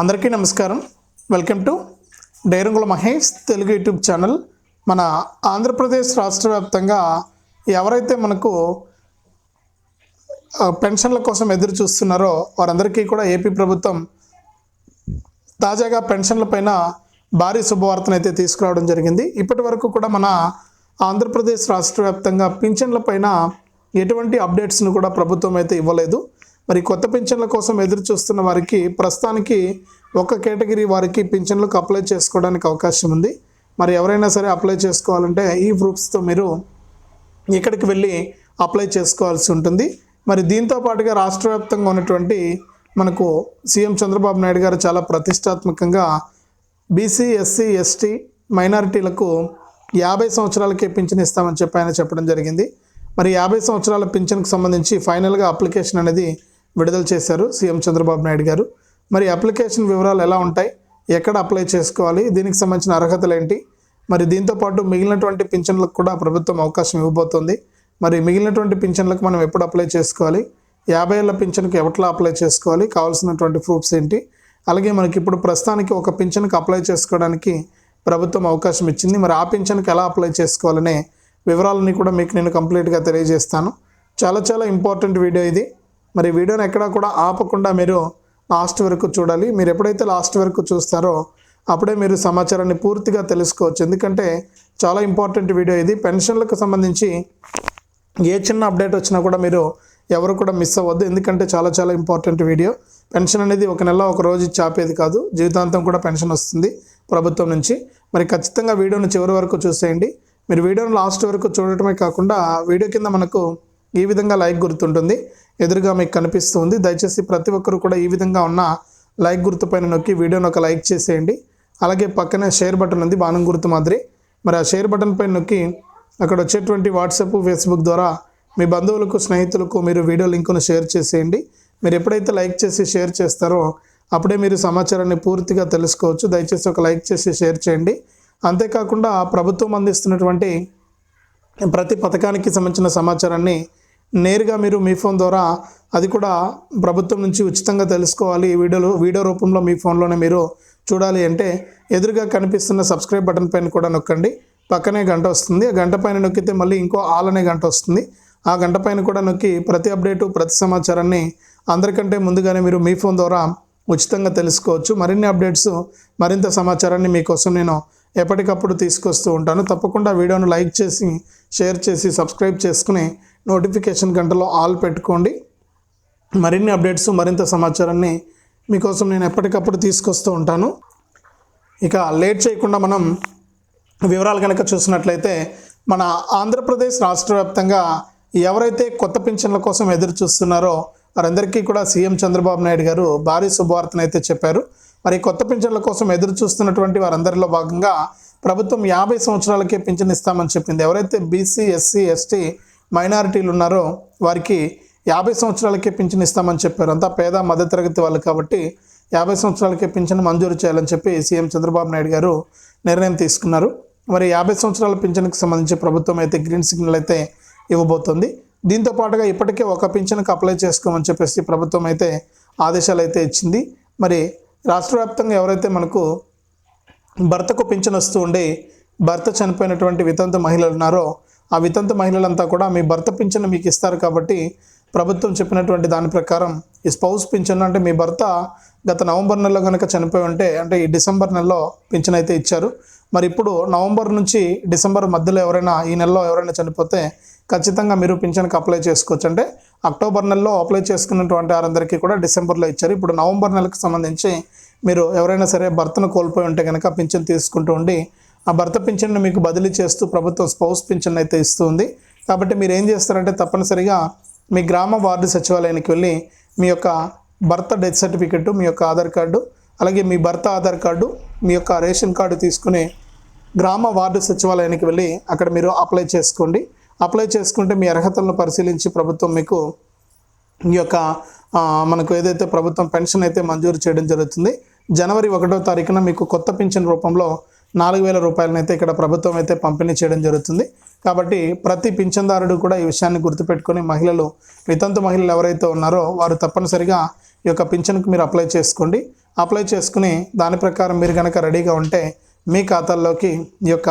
అందరికీ నమస్కారం. Welcome to డైరంగుల Mahesh Telugu YouTube channel. మన ఆంధ్రప్రదేశ్ రాష్ట్ర వ్యాప్తంగా ఎవరైతే మనకు పెన్షన్ల కోసం ఎదురు చూస్తున్నారో వారందరికీ కూడా ఏపీ ప్రభుత్వం తాజాగా పెన్షన్ల పైన భారీ శుభవార్తను అయితే తీసుకురావడం జరిగింది. ఇప్పటి వరకు కూడా మన ఆంధ్రప్రదేశ్ రాష్ట్ర వ్యాప్తంగా పింఛన్ల పైన ఎటువంటి అప్డేట్స్ను కూడా ప్రభుత్వం అయితే ఇవ్వలేదు. మరి కొత్త పింఛన్ల కోసం ఎదురు చూస్తున్న వారికి ప్రస్తుతానికి ఒక కేటగిరీ వారికి పింఛన్లకు అప్లై చేసుకోవడానికి అవకాశం ఉంది. మరి ఎవరైనా సరే అప్లై చేసుకోవాలంటే ఈ ప్రూఫ్స్తో మీరు ఇక్కడికి వెళ్ళి అప్లై చేసుకోవాల్సి ఉంటుంది. మరి దీంతో పాటుగా రాష్ట్ర వ్యాప్తంగా ఉన్నటువంటి మనకు సీఎం చంద్రబాబు నాయుడు గారు చాలా ప్రతిష్టాత్మకంగా బీసీ ఎస్సీ ఎస్టీ మైనారిటీలకు యాభై సంవత్సరాలకే పింఛన్ ఇస్తామని చెప్పి ఆయన చెప్పడం జరిగింది. మరి యాభై సంవత్సరాల పింఛన్కి సంబంధించి ఫైనల్గా అప్లికేషన్ అనేది విడుదల చేశారు సీఎం చంద్రబాబు నాయుడు గారు. మరి అప్లికేషన్ వివరాలు ఎలా ఉంటాయి? ఎక్కడ అప్లై చేసుకోవాలి? దీనికి సంబంధించిన అర్హతలు ఏంటి? మరి దీంతో పాటు మిగిలినటువంటి పింఛన్లకు కూడా ప్రభుత్వం అవకాశం ఇవ్వబోతోంది. మరి మిగిలినటువంటి పింఛన్లకు మనం ఎప్పుడు అప్లై చేసుకోవాలి? యాభై ఏళ్ళ పింఛన్కి ఎట్లా అప్లై చేసుకోవాలి? కావాల్సినటువంటి ప్రూఫ్స్ ఏంటి? అలాగే మనకి ఇప్పుడు ప్రస్తుతానికి ఒక పింఛన్కి అప్లై చేసుకోవడానికి ప్రభుత్వం అవకాశం ఇచ్చింది. మరి ఆ పింఛన్కి ఎలా అప్లై చేసుకోవాలనే వివరాలని కూడా మీకు నేను కంప్లీట్గా తెలియజేస్తాను. చాలా చాలా ఇంపార్టెంట్ వీడియో ఇది. మరి వీడియోని ఎక్కడా కూడా ఆపకుండా మీరు లాస్ట్ వరకు చూడాలి. మీరు ఎప్పుడైతే లాస్ట్ వరకు చూస్తారో అప్పుడే మీరు సమాచారాన్ని పూర్తిగా తెలుసుకోవచ్చు. ఎందుకంటే చాలా ఇంపార్టెంట్ వీడియో ఇది. పెన్షన్లకు సంబంధించి ఏ చిన్న అప్డేట్ వచ్చినా కూడా మీరు ఎవరు కూడా మిస్ అవ్వద్దు. ఎందుకంటే చాలా చాలా ఇంపార్టెంట్ వీడియో. పెన్షన్ అనేది ఒక నెల ఒక రోజు చాపేది కాదు. జీవితాంతం కూడా పెన్షన్ వస్తుంది ప్రభుత్వం నుంచి. మరి ఖచ్చితంగా వీడియోను చివరి వరకు చూసేయండి. మీరు వీడియోను లాస్ట్ వరకు చూడటమే కాకుండా వీడియో కింద మనకు ఈ విధంగా లైక్ గుర్తుంటుంది. ఎదురుగా మీకు కనిపిస్తుంది దయచేసి ప్రతి ఒక్కరు కూడా ఈ విధంగా ఉన్న లైక్ గుర్తు పైన నొక్కి వీడియోను ఒక లైక్ చేసేయండి. అలాగే పక్కనే షేర్ బటన్ ఉంది. బాణం గుర్తు మాదిరి. మరి ఆ షేర్ బటన్ పైన నొక్కి అక్కడ వచ్చేటువంటి వాట్సాప్ ఫేస్బుక్ ద్వారా మీ బంధువులకు స్నేహితులకు మీరు వీడియో లింకును షేర్ చేసేయండి. మీరు ఎప్పుడైతే లైక్ చేసి షేర్ చేస్తారో అప్పుడే మీరు సమాచారాన్ని పూర్తిగా తెలుసుకోవచ్చు. దయచేసి ఒక లైక్ చేసి షేర్ చేయండి. అంతేకాకుండా ప్రభుత్వం అందిస్తున్నటువంటి ప్రతి పథకానికి సంబంధించిన సమాచారాన్ని నేరుగా మీరు మీ ఫోన్ ద్వారా అది కూడా ప్రభుత్వం నుంచి ఉచితంగా తెలుసుకోవాలి. వీడియోలు వీడియోలో వీడియో రూపంలో మీ ఫోన్లోనే మీరు చూడాలి అంటే ఎదురుగా కనిపిస్తున్న సబ్స్క్రైబ్ బటన్ పైన కూడా నొక్కండి. పక్కనే గంట వస్తుంది. ఆ గంట పైన నొక్కితే మళ్ళీ ఇంకో ఆల్ అనే గంట వస్తుంది. ఆ గంట పైన కూడా నొక్కి ప్రతి అప్డేటు ప్రతి సమాచారాన్ని అందరికంటే ముందుగానే మీరు మీ ఫోన్ ద్వారా ఉచితంగా తెలుసుకోవచ్చు. మరిన్ని అప్డేట్స్ మరింత సమాచారాన్ని మీకోసం నేను ఎప్పటికప్పుడు తీసుకొస్తూ ఉంటాను. తప్పకుండా వీడియోను లైక్ చేసి షేర్ చేసి సబ్స్క్రైబ్ చేసుకుని నోటిఫికేషన్ గంటలో ఆల్ పెట్టుకోండి. మరిన్ని అప్డేట్స్ మరింత సమాచారాన్ని మీకోసం నేను ఎప్పటికప్పుడు తీసుకొస్తూ ఉంటాను. ఇక లేట్ చేయకుండా మనం వివరాలు కనుక చూసినట్లయితే మన ఆంధ్రప్రదేశ్ రాష్ట్ర వ్యాప్తంగా ఎవరైతే కొత్త పింఛన్ల కోసం ఎదురు చూస్తున్నారో వారందరికీ కూడా సీఎం చంద్రబాబు నాయుడు గారు భారీ శుభవార్తను అయితే చెప్పారు. మరి కొత్త పింఛన్ల కోసం ఎదురు చూస్తున్నటువంటి వారందరిలో భాగంగా ప్రభుత్వం యాభై సంవత్సరాలకే పింఛన్ ఇస్తామని చెప్పింది. ఎవరైతే బీసీ ఎస్సీ ఎస్టీ మైనారిటీలు ఉన్నారో వారికి యాభై సంవత్సరాలకే పింఛన్ ఇస్తామని చెప్పారు. అంతా పేద మధ్యతరగతి వాళ్ళు కాబట్టి యాభై సంవత్సరాలకే పింఛన్ మంజూరు చేయాలని చెప్పి సీఎం చంద్రబాబు నాయుడు గారు నిర్ణయం తీసుకున్నారు. మరి యాభై సంవత్సరాల పింఛన్కి సంబంధించి ప్రభుత్వం అయితే గ్రీన్ సిగ్నల్ అయితే ఇవ్వబోతుంది. దీంతో పాటుగా ఇప్పటికే ఒక పింఛన్కి అప్లై చేసుకోమని చెప్పేసి ప్రభుత్వం అయితే ఆదేశాలు అయితే ఇచ్చింది. మరి రాష్ట్ర వ్యాప్తంగా ఎవరైతే మనకు భర్తకు పింఛన్ వస్తూ ఉండి భర్త చనిపోయినటువంటి వితంతు మహిళలు ఉన్నారో ఆ వితంత మహిళలంతా కూడా మీ భర్త పింఛన్ మీకు ఇస్తారు కాబట్టి ప్రభుత్వం చెప్పినటువంటి దాని ప్రకారం ఈ స్పౌస్ పింఛన్ అంటే మీ భర్త గత నవంబర్ నెలలో కనుక చనిపోయి ఉంటే అంటే ఈ డిసెంబర్ నెలలో పింఛన్ అయితే ఇచ్చారు. మరి ఇప్పుడు నవంబర్ నుంచి డిసెంబర్ మధ్యలో ఎవరైనా ఈ నెలలో ఎవరైనా చనిపోతే ఖచ్చితంగా మీరు పింఛన్కి అప్లై చేసుకోవచ్చు. అంటే అక్టోబర్ నెలలో అప్లై చేసుకున్నటువంటి వారందరికీ కూడా డిసెంబర్లో ఇచ్చారు. ఇప్పుడు నవంబర్ నెలకు సంబంధించి మీరు ఎవరైనా సరే భర్తను కోల్పోయి ఉంటే కనుక పింఛన్ తీసుకుంటూ ఉండి ఆ భర్త పింఛన్ను మీకు బదిలీ చేస్తూ ప్రభుత్వం స్పౌస్ పింఛన్ అయితే ఇస్తుంది కాబట్టి మీరు ఏం చేస్తారంటే తప్పనిసరిగా మీ గ్రామ వార్డు సచివాలయానికి వెళ్ళి మీ యొక్క భర్త డెత్ సర్టిఫికెట్ మీ యొక్క ఆధార్ కార్డు అలాగే మీ భర్త ఆధార్ కార్డు మీ యొక్క రేషన్ కార్డు తీసుకుని గ్రామ వార్డు సచివాలయానికి వెళ్ళి అక్కడ మీరు అప్లై చేసుకోండి. అప్లై చేసుకుంటే మీ అర్హతలను పరిశీలించి ప్రభుత్వం మీకు ఈ యొక్క మనకు ఏదైతే ప్రభుత్వం పెన్షన్ అయితే మంజూరు చేయడం జరుగుతుంది జనవరి ఒకటో తారీఖున మీకు కొత్త పింఛన్ రూపంలో నాలుగు వేల రూపాయలనైతే ఇక్కడ ప్రభుత్వం అయితే పంపిణీ చేయడం జరుగుతుంది. కాబట్టి ప్రతి పింఛన్దారుడు కూడా ఈ విషయాన్ని గుర్తుపెట్టుకొని మహిళలు వితంతు మహిళలు ఎవరైతే ఉన్నారో వారు తప్పనిసరిగా ఈ యొక్క పింఛన్కి మీరు అప్లై చేసుకోండి. అప్లై చేసుకుని దాని ప్రకారం మీరు కనుక రెడీగా ఉంటే మీ ఖాతాల్లోకి ఈ యొక్క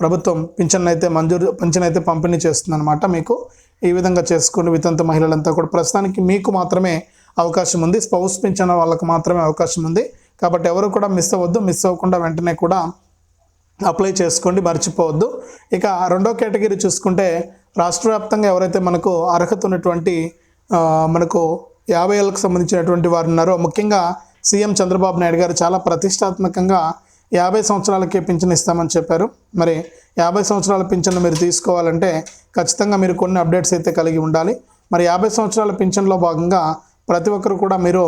ప్రభుత్వం పింఛన్ అయితే మంజూరు పింఛన్ అయితే పంపిణీ చేస్తుందన్నమాట మీకు. ఈ విధంగా చేసుకుని వితంత మహిళలంతా కూడా ప్రస్తుతానికి మీకు మాత్రమే అవకాశం ఉంది. స్పౌస్ పింఛన్ వాళ్ళకు మాత్రమే అవకాశం ఉంది. కాబట్టి ఎవరు కూడా మిస్ అవ్వద్దు. మిస్ అవ్వకుండా వెంటనే కూడా అప్లై చేసుకోండి. మర్చిపోవద్దు. ఇక రెండో కేటగిరీ చూసుకుంటే రాష్ట్ర వ్యాప్తంగా ఎవరైతే మనకు అర్హత ఉన్నటువంటి మనకు యాభై ఏళ్ళకు సంబంధించినటువంటి వారు ఉన్నారో ముఖ్యంగా సీఎం చంద్రబాబు నాయుడు గారు చాలా ప్రతిష్టాత్మకంగా యాభై సంవత్సరాలకే పింఛన్ ఇస్తామని చెప్పారు. మరి యాభై సంవత్సరాల పింఛన్ను మీరు తీసుకోవాలంటే ఖచ్చితంగా మీరు కొన్ని అప్డేట్స్ అయితే కలిగి ఉండాలి. మరి యాభై సంవత్సరాల పింఛన్లో భాగంగా ప్రతి ఒక్కరు కూడా మీరు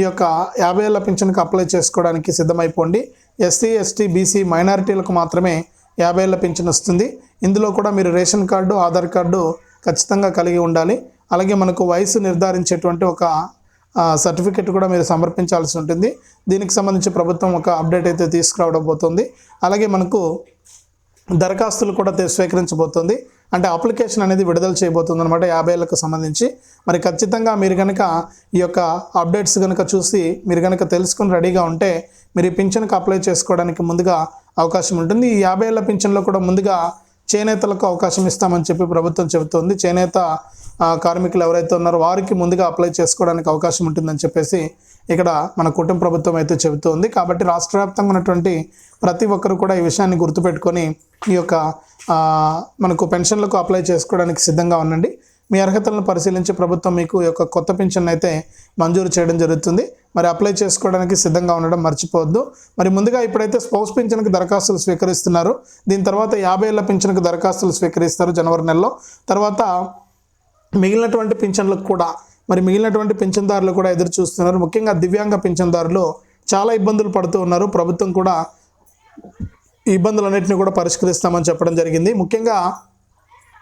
ఈ యొక్క యాభై ఏళ్ళ పింఛన్కి అప్లై చేసుకోవడానికి సిద్ధమైపోండి. ఎస్సీ ఎస్టీ బీసీ మైనారిటీలకు మాత్రమే యాభై ఏళ్ళ పింఛన్ వస్తుంది. ఇందులో కూడా మీరు రేషన్ కార్డు ఆధార్ కార్డు ఖచ్చితంగా కలిగి ఉండాలి. అలాగే మనకు వయసు నిర్ధారించేటువంటి ఒక సర్టిఫికెట్ కూడా మీరు సమర్పించాల్సి ఉంటుంది. దీనికి సంబంధించి ప్రభుత్వం ఒక అప్డేట్ అయితే తీసుకురావడం పోతుంది. అలాగే మనకు దరఖాస్తులు కూడా స్వీకరించబోతుంది. అంటే అప్లికేషన్ అనేది విడుదల చేయబోతుంది అనమాట యాభై ఏళ్ళకు సంబంధించి. మరి ఖచ్చితంగా మీరు కనుక ఈ యొక్క అప్డేట్స్ కనుక చూసి మీరు కనుక తెలుసుకుని రెడీగా ఉంటే మీరు ఈ పింఛన్కి అప్లై చేసుకోవడానికి ముందుగా అవకాశం ఉంటుంది. ఈ యాభై ఏళ్ళ పింఛన్లో కూడా ముందుగా చేనేతలకు అవకాశం ఇస్తామని చెప్పి ప్రభుత్వం చెబుతోంది. చేనేత కార్మికులు ఎవరైతే ఉన్నారో వారికి ముందుగా అప్లై చేసుకోవడానికి అవకాశం ఉంటుందని చెప్పేసి ఇక్కడ మన కుటుంబ ప్రభుత్వం అయితే చెబుతోంది. కాబట్టి రాష్ట్ర వ్యాప్తంగా ఉన్నటువంటి ప్రతి ఒక్కరు కూడా ఈ విషయాన్ని గుర్తుపెట్టుకొని ఈ యొక్క మనకు పెన్షన్లకు అప్లై చేసుకోవడానికి సిద్ధంగా ఉండండి. మీ అర్హతలను పరిశీలించి ప్రభుత్వం మీకు యొక్క కొత్త పింఛన్ అయితే మంజూరు చేయడం జరుగుతుంది. మరి అప్లై చేసుకోవడానికి సిద్ధంగా ఉండడం మర్చిపోవద్దు. మరి ముందుగా ఇప్పుడైతే స్పౌస్ పింఛన్కి దరఖాస్తులు స్వీకరిస్తున్నారు. దీని తర్వాత యాభై ఏళ్ళ పింఛన్కి దరఖాస్తులు స్వీకరిస్తారు జనవరి నెలలో. తర్వాత మిగిలినటువంటి పింఛన్లకు కూడా మరి మిగిలినటువంటి పింఛన్దారులు కూడా ఎదురు చూస్తున్నారు. ముఖ్యంగా దివ్యాంగ పింఛన్దారులు చాలా ఇబ్బందులు పడుతూ ఉన్నారు. ప్రభుత్వం కూడా ఇబ్బందులు ఇబ్బందులన్నింటినీ కూడా పరిష్కరిస్తామని చెప్పడం జరిగింది. ముఖ్యంగా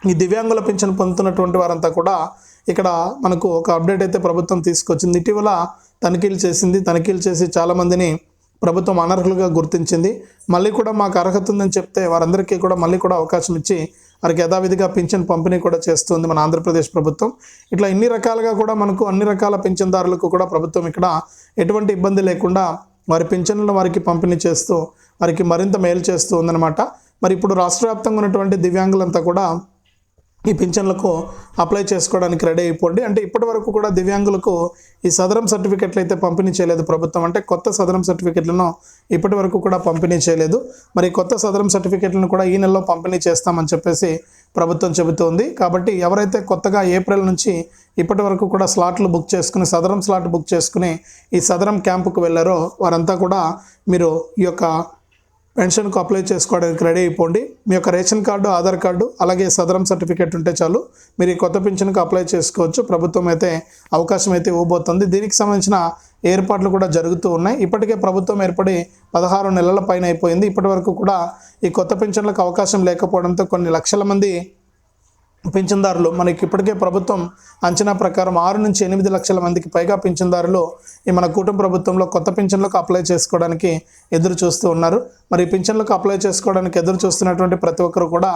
ఈ దివ్యాంగుల పింఛన్ పొందుతున్నటువంటి వారంతా కూడా ఇక్కడ మనకు ఒక అప్డేట్ అయితే ప్రభుత్వం తీసుకొచ్చింది. ఇటీవల తనిఖీలు చేసింది. తనిఖీలు చేసి చాలామందిని ప్రభుత్వం అనర్హులుగా గుర్తించింది. మళ్ళీ కూడా మాకు అర్హత ఉందని చెప్తే వారందరికీ కూడా మళ్ళీ కూడా అవకాశం ఇచ్చి వారికి యథావిధిగా పింఛన్ పంపిణీ కూడా చేస్తుంది మన ఆంధ్రప్రదేశ్ ప్రభుత్వం. ఇట్లా ఇన్ని రకాలుగా కూడా మనకు అన్ని రకాల పింఛన్దారులకు కూడా ప్రభుత్వం ఇక్కడ ఎటువంటి ఇబ్బంది లేకుండా వారి పింఛన్లను వారికి పంపిణీ చేస్తూ వారికి మరింత మేలు చేస్తూ ఉందన్నమాట. మరి ఇప్పుడు రాష్ట్ర వ్యాప్తంగా ఉన్నటువంటి దివ్యాంగులంతా కూడా ఈ పింఛన్లకు అప్లై చేసుకోవడానికి రెడీ అయిపోండి. అంటే ఇప్పటి వరకు కూడా దివ్యాంగులకు ఈ సదరం సర్టిఫికెట్లు అయితే పంపిణీ చేయలేదు ప్రభుత్వం. అంటే కొత్త సదరం సర్టిఫికెట్లను ఇప్పటి వరకు కూడా పంపిణీ చేయలేదు. మరి కొత్త సదరం సర్టిఫికెట్లను కూడా ఈ నెలలో పంపిణీ చేస్తామని చెప్పేసి ప్రభుత్వం చెబుతోంది. కాబట్టి ఎవరైతే కొత్తగా ఏప్రిల్ నుంచి ఇప్పటి వరకు కూడా స్లాట్లు బుక్ చేసుకుని సదరం స్లాట్ బుక్ చేసుకుని ఈ సదరం క్యాంపుకు వెళ్ళారో వారంతా కూడా మీరు ఈ యొక్క పెన్షన్కు అప్లై చేసుకోవడానికి రెడీ అయిపోండి. మీ యొక్క రేషన్ కార్డు ఆధార్ కార్డు అలాగే సదరం సర్టిఫికేట్ ఉంటే చాలు. మీరు ఈ కొత్త పెన్షన్కు అప్లై చేసుకోవచ్చు. ప్రభుత్వం అయితే అవకాశం అయితే ఇవ్వబోతుంది. దీనికి సంబంధించిన ఏర్పాట్లు కూడా జరుగుతూ ఉన్నాయి. ఇప్పటికే ప్రభుత్వం ఏర్పడి పదహారు నెలల పైన అయిపోయింది. ఇప్పటి వరకు కూడా ఈ కొత్త పెన్షన్లకు అవకాశం లేకపోవడంతో కొన్ని లక్షల మంది పింఛన్దారులు మనకి ఇప్పటికే ప్రభుత్వం అంచనా ప్రకారం ఆరు నుంచి ఎనిమిది లక్షల మందికి పైగా పింఛన్దారులు ఈ మన కుటుంబ ప్రభుత్వంలో కొత్త పింఛన్లకు అప్లై చేసుకోవడానికి ఎదురు చూస్తూ ఉన్నారు. మరి పింఛన్లకు అప్లై చేసుకోవడానికి ఎదురు చూస్తున్నటువంటి ప్రతి ఒక్కరు కూడా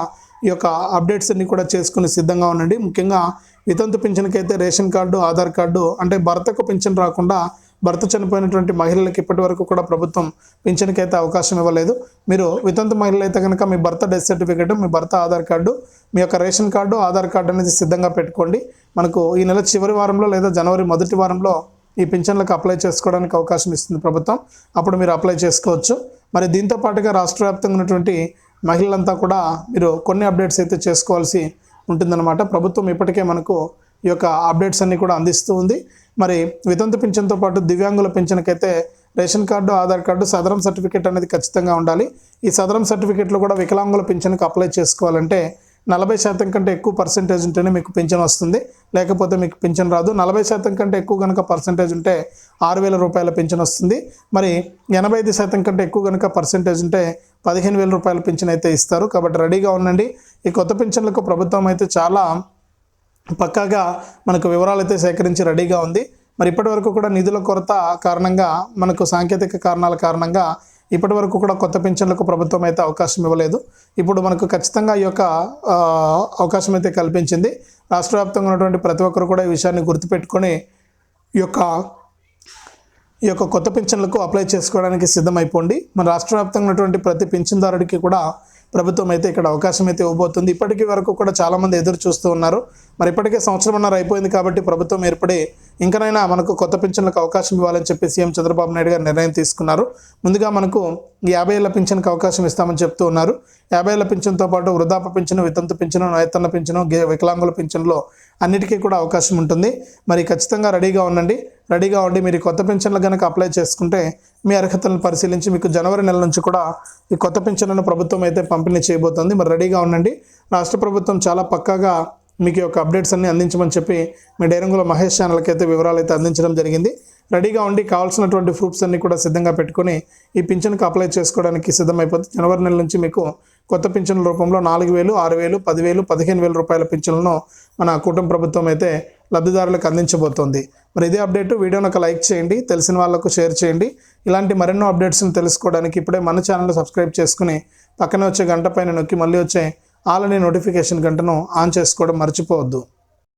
ఈ యొక్క అప్డేట్స్ అన్ని కూడా చేసుకుని సిద్ధంగా ఉండండి. ముఖ్యంగా వితంతు పింఛన్కి అయితే రేషన్ కార్డు ఆధార్ కార్డు అంటే భర్తకు పింఛన్ రాకుండా భర్త చనిపోయినటువంటి మహిళలకు ఇప్పటి వరకు కూడా ప్రభుత్వం పింఛన్కి అయితే అవకాశం ఇవ్వలేదు. మీరు వితంతు మహిళలు అయితే కనుక మీ భర్త డెత్ సర్టిఫికేట్ మీ భర్త ఆధార్ కార్డు మీ యొక్క రేషన్ కార్డు ఆధార్ కార్డు అనేది సిద్ధంగా పెట్టుకోండి. మనకు ఈ నెల చివరి వారంలో లేదా జనవరి మొదటి వారంలో ఈ పింఛన్లకు అప్లై చేసుకోవడానికి అవకాశం ఇస్తుంది ప్రభుత్వం. అప్పుడు మీరు అప్లై చేసుకోవచ్చు. మరి దీంతో పాటుగా రాష్ట్ర వ్యాప్తంగా ఉన్నటువంటి మహిళలంతా కూడా మీరు కొన్ని అప్డేట్స్ అయితే చేసుకోవాల్సి ఉంటుందన్నమాట. ప్రభుత్వం ఇప్పటికే మనకు ఈ యొక్క అప్డేట్స్ అన్ని కూడా అందిస్తూ ఉంది. మరి వితంతు పింఛన్తో పాటు దివ్యాంగుల పింఛన్కైతే ration card Aadhaar card Sadarem certificate అనేది ఖచ్చితంగా ఉండాలి. ఈ సదరం సర్టిఫికేట్లో కూడా వికలాంగుల పింఛన్కి అప్లై చేసుకోవాలంటే నలభై శాతం కంటే ఎక్కువ పర్సెంటేజ్ ఉంటేనే మీకు పింఛన్ వస్తుంది. లేకపోతే మీకు పింఛన్ రాదు. నలభై శాతం కంటే ఎక్కువ కనుక పర్సెంటేజ్ ఉంటే ఆరు వేల రూపాయల పింఛన్ వస్తుంది. మరి ఎనభై ఐదు శాతం కంటే ఎక్కువ కనుక పర్సెంటేజ్ ఉంటే పదిహేను వేల రూపాయల పింఛన్ అయితే ఇస్తారు. కాబట్టి రెడీగా ఉండండి. ఈ కొత్త పింఛన్లకు ప్రభుత్వం అయితే చాలా పక్కాగా మనకు వివరాలు అయితే సేకరించి రెడీగా ఉంది. మరి ఇప్పటి వరకు కూడా నిధుల కొరత కారణంగా మనకు సాంకేతిక కారణాల కారణంగా ఇప్పటి వరకు కూడా కొత్త పింఛన్లకు ప్రభుత్వం అయితే అవకాశం ఇవ్వలేదు. ఇప్పుడు మనకు ఖచ్చితంగా ఈ యొక్క అవకాశం అయితే కల్పించింది. రాష్ట్ర వ్యాప్తంగా ఉన్నటువంటి ప్రతి ఒక్కరు కూడా ఈ విషయాన్ని గుర్తుపెట్టుకొని ఈ యొక్క ఈ యొక్క కొత్త పింఛన్లకు అప్లై చేసుకోవడానికి సిద్ధమైపోండి. మన రాష్ట్ర వ్యాప్తంగా ఉన్నటువంటి ప్రతి పింఛన్దారుడికి కూడా ప్రభుత్వం అయితే ఇక్కడ అవకాశం అయితే ఇవ్వబోతుంది. ఇప్పటికీ వరకు కూడా చాలామంది ఎదురు చూస్తూ ఉన్నారు. మరి ఇప్పటికే సంవత్సరంన్నర అయిపోయింది కాబట్టి ప్రభుత్వం ఏర్పడి ఇంకనైనా మనకు కొత్త పింఛన్లకు అవకాశం ఇవ్వాలని చెప్పి సీఎం చంద్రబాబు నాయుడు గారు నిర్ణయం తీసుకున్నారు. ముందుగా మనకు యాభై ఏళ్ళ పింఛన్కి అవకాశం ఇస్తామని చెప్తూ ఉన్నారు. యాభై ఏళ్ళ పింఛన్తో పాటు వృద్ధాప్య పింఛను వితంతు పింఛను నైతన్న పింఛను గే- వికలాంగుల పింఛన్లో అన్నిటికీ కూడా అవకాశం ఉంటుంది. మరి ఖచ్చితంగా రెడీగా ఉండండి. రెడీగా ఉండి మీరు కొత్త పెన్షన్లు కనుక అప్లై చేసుకుంటే మీ అర్హతలను పరిశీలించి మీకు జనవరి నెల నుంచి కూడా ఈ కొత్త పెన్షన్లను ప్రభుత్వం అయితే పంపిణీ చేయబోతోంది. మరి రెడీగా ఉండండి. రాష్ట్ర ప్రభుత్వం చాలా పక్కాగా మీకు యొక్క అప్డేట్స్ అన్ని అందించమని చెప్పి మీ డైరంగుల మహేష్ ఛానల్కి అయితే వివరాలు అయితే అందించడం జరిగింది. రెడీగా ఉండి కావాల్సినటువంటి ప్రూఫ్స్ అన్ని కూడా సిద్ధంగా పెట్టుకుని ఈ పింఛన్కి అప్లై చేసుకోవడానికి సిద్ధమైపోతుంది జనవరి నెల నుంచి మీకు కొత్త పింఛన్ల రూపంలో నాలుగు వేలు ఆరు వేలు పదివేలు పదిహేను వేల రూపాయల పింఛన్లను మన కుటుంబ ప్రభుత్వం అయితే లబ్ధిదారులకు అందించబోతోంది. మరి ఇదే అప్డేట్ వీడియోని ఒక లైక్ చేయండి తెలిసిన వాళ్ళకు షేర్ చేయండి. ఇలాంటి మరెన్నో అప్డేట్స్ని తెలుసుకోవడానికి ఇప్పుడే మన ఛానల్ సబ్స్క్రైబ్ చేసుకుని పక్కనే వచ్చే గంట పైన నొక్కి మళ్ళీ వచ్చే ఆల్రెడీ నోటిఫికేషన్ గంటను ఆన్ చేసుకోవడం మర్చిపోవద్దు.